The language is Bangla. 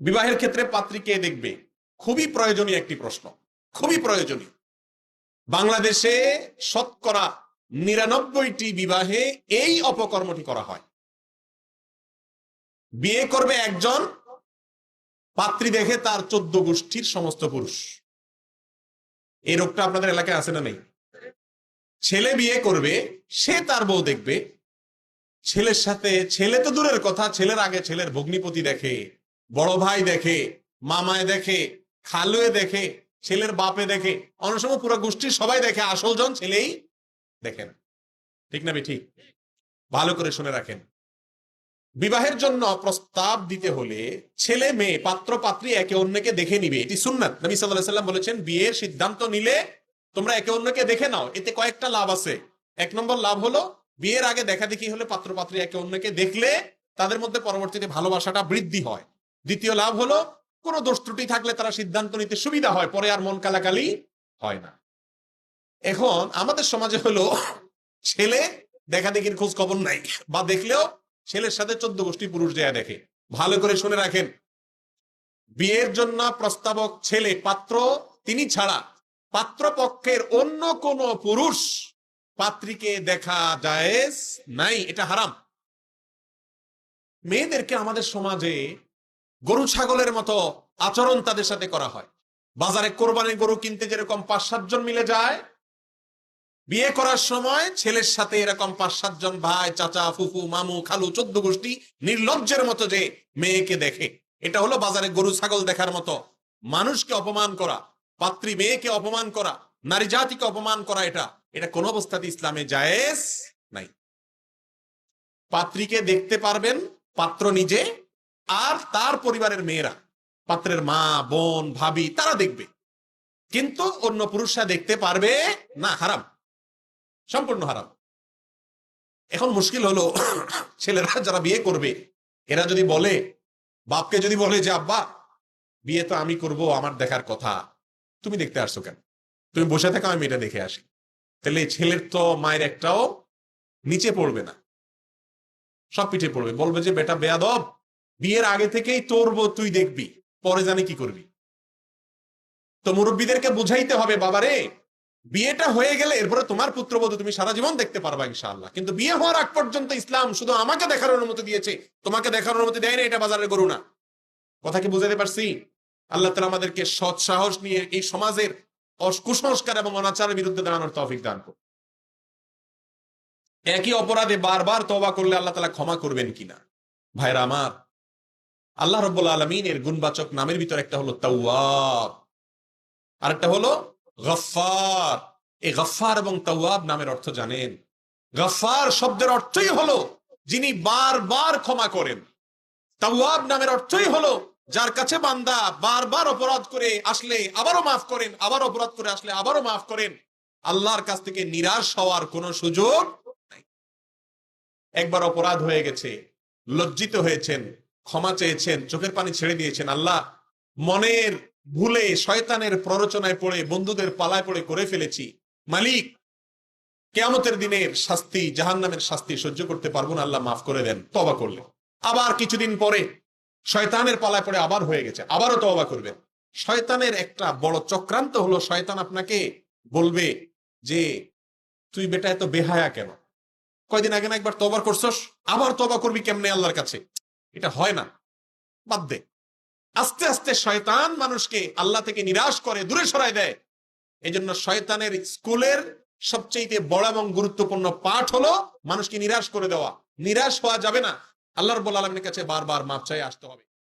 বিবাহের ক্ষেত্রে পাত্রী কে দেখবে? খুবই প্রয়োজনীয় একটি প্রশ্ন। খুবই প্রয়োজনীয়। বাংলাদেশে শতকরা নিরানব্বইটি বিবাহে এই অপকর্মটি করা হয়। বিয়ে করবে একজন, পাত্রী দেখে তার চোদ্দ গোষ্ঠীর সমস্ত পুরুষ। এই রোগটা আপনাদের এলাকায় আছে না নেই? ছেলে বিয়ে করবে, সে তার বউ দেখবে। ছেলের সাথে, ছেলে তো দূরের কথা, ছেলের আগে ছেলের ভগ্নিপতি দেখে। বড় ভাই দেখে, মামায় দেখে, খালুয়ে দেখে, ছেলের বাপে দেখে অনেক সময় পুরো গোষ্ঠীর সবাই দেখে, আসল জন ছেলেই দেখেন ঠিক না ঠিক ভালো করে শুনে রাখেন। বিবাহের জন্য প্রস্তাব দিতে হলে ছেলে মেয়ে, পাত্র, পাত্রী একে অন্যকে দেখে নিবে। এটি সুন্নাত। নবী সাল্লাম বলেছেন, বিয়ের সিদ্ধান্ত নিলে তোমরা একে অন্যকে দেখে নাও। এতে কয়েকটা লাভ আছে। এক নম্বর লাভ হলো, বিয়ের আগে দেখা দেখি হলে পাত্র, পাত্রী একে অন্যকে দেখলে তাদের মধ্যে পরবর্তীতে ভালোবাসাটা বৃদ্ধি হয়। দ্বিতীয় লাভ হলো, কোনো দোষ ত্রুটি থাকলে তারা সিদ্ধান্ত নিতে সুবিধা হয়, পরে আর মন কালাকালি হয় না। এখন আমাদের সমাজে হলো, ছেলে দেখা দেখির খোঁজ খবর নাই, বা দেখলেও ছেলের সাথে চোদ্দ গোষ্ঠী পুরুষ দেয়া দেখে। ভালো করে শুনে রাখেন, বিয়ের জন্য প্রস্তাবক ছেলে পাত্র তিনি ছাড়া, পাত্রপক্ষের অন্য কোন পুরুষ পাত্রীকে দেখা জায়েজ নাই, এটা হারাম। মেয়েদেরকে আমাদের সমাজে গরু ছাগলের মতো আচরণ তাদের সাথে করা হয়। বাজারে কোরবানির গরু কিনতে যেরকম পাঁচ সাতজন মিলে যায়, বিয়ে করার সময় ছেলের সাথে এরকম পাঁচ সাতজন ভাই, চাচা, ফুফু, মামু, খালু, চোদ্দ গোষ্ঠী নির্লজ্জের মতো যে মেয়েকে দেখে। এটা হলো বাজারে গরু ছাগল দেখার মতো। মানুষকে অপমান করা, পাত্রী মেয়েকে অপমান করা, নারী জাতিকে অপমান করা এটা। এটা কোন অবস্থাতে ইসলামে জায়েজ নাই। পাত্রীকে দেখতে পারবেন, পাত্র নিজে, আর তার পরিবারের মেয়েরা, পাত্রের মা, বোন, ভাবি, তারা দেখবে। কিন্তু অন্য পুরুষরা দেখতে পারবে, না, হারাম। সম্পূর্ণ হারাম। এখন মুশকিল হলো, ছেলেরা যারা বিয়ে করবে, এরা যদি বলে, বাপকে যদি বলে যে, আব্বা, বিয়ে তো আমি করব, আমার দেখার কথা। তুমি দেখতে আসছো কেন? তুমি বসে থাকো, আমি এটা দেখে আসি। তাহলে ছেলের তো মায়ের একটাও নিচে পড়বে না। সব পিঠে পড়বে। বলবে যে, বেটা, বেয়াদব বিয়ের আগে থেকেই তোর তুই দেখবি, পরে জানি কি করবি। তো মুরব্বীদেরকে বুঝাইতে হবে, বাবারে, বিয়েটা হয়ে গেলে এরপরে তোমার পুত্রবধূ তুমি সারা জীবন দেখতে পারবা ইনশাআল্লাহ। কিন্তু বিয়ে হওয়ার আগ পর্যন্ত ইসলাম শুধু আমাকে দেখার অনুমতি দিয়েছে, তোমাকে দেখার অনুমতি দেয় না এটা বাজারে করু না। কথা কি বুঝাতে পারছি? আল্লাহ তালা আমাদেরকে সৎ সাহস নিয়ে এই সমাজের কুসংস্কার এবং অনাচারের বিরুদ্ধে দাঁড়ানোর তৌফিক দান করুন। একই অপরাধে বারবার তবা করলে আল্লাহ তালা ক্ষমা করবেন কিনা? ভাইরা আমার আল্লাহ রব্বুল আলমিনের গুণবাচক নামের ভিতর একটা হলো তাওয়াব। আরেকটা হলো গফার এই গফার এবং তাওয়াব নামের অর্থ জানেন। গফার শব্দের অর্থই হলো যিনি বারবার ক্ষমা করেন। তাওয়াব নামের অর্থই হলো যার কাছে বান্দা বারবার অপরাধ করে আসলে আবারও মাফ করেন আবার অপরাধ করে আসলে আবারও মাফ করেন, আল্লাহর কাছ থেকে নিরাশ হওয়ার কোনো সুযোগ নাই। একবার অপরাধ হয়ে গেছে, লজ্জিত হয়েছেন ক্ষমা চেয়েছেন, চোখের পানি ছেড়ে দিয়েছেন। আল্লাহ মনের ভুলে শয়তানের প্ররোচনায় পড়ে, বন্ধুদের পালায় পড়ে করে ফেলেছি। মালিক, কেয়ামতের দিনের শাস্তি, জাহান্নামের শাস্তি সহ্য করতে পারব না, আল্লাহ মাফ করে দেন তবা করলে। আবার কিছুদিন পরে শয়তানের পালায় পড়ে আবার হয়ে গেছে, আবারও তবা করবেন শয়তানের একটা বড় চক্রান্ত হলো, শয়তান আপনাকে বলবে যে, তুই বেটা এত বেহায়া কেন? কয়দিন আগে না একবার তবা করছস? আবার তবা করবি কেমনে আল্লাহর কাছে? এটা হয় না। বাদ দে। আস্তে আস্তে শয়তান মানুষকে আল্লাহ থেকে নিরাশ করে, দূরে সরায় দেয়। এই জন্য শয়তানের স্কুলের সবচেয়ে বড় এবং গুরুত্বপূর্ণ পাঠ হলো মানুষকে নিরাশ করে দেওয়া। নিরাশ হওয়া যাবে না। আল্লাহর রব্বুল আলমের কাছে বারবার মাপ চাই আসতে হবে।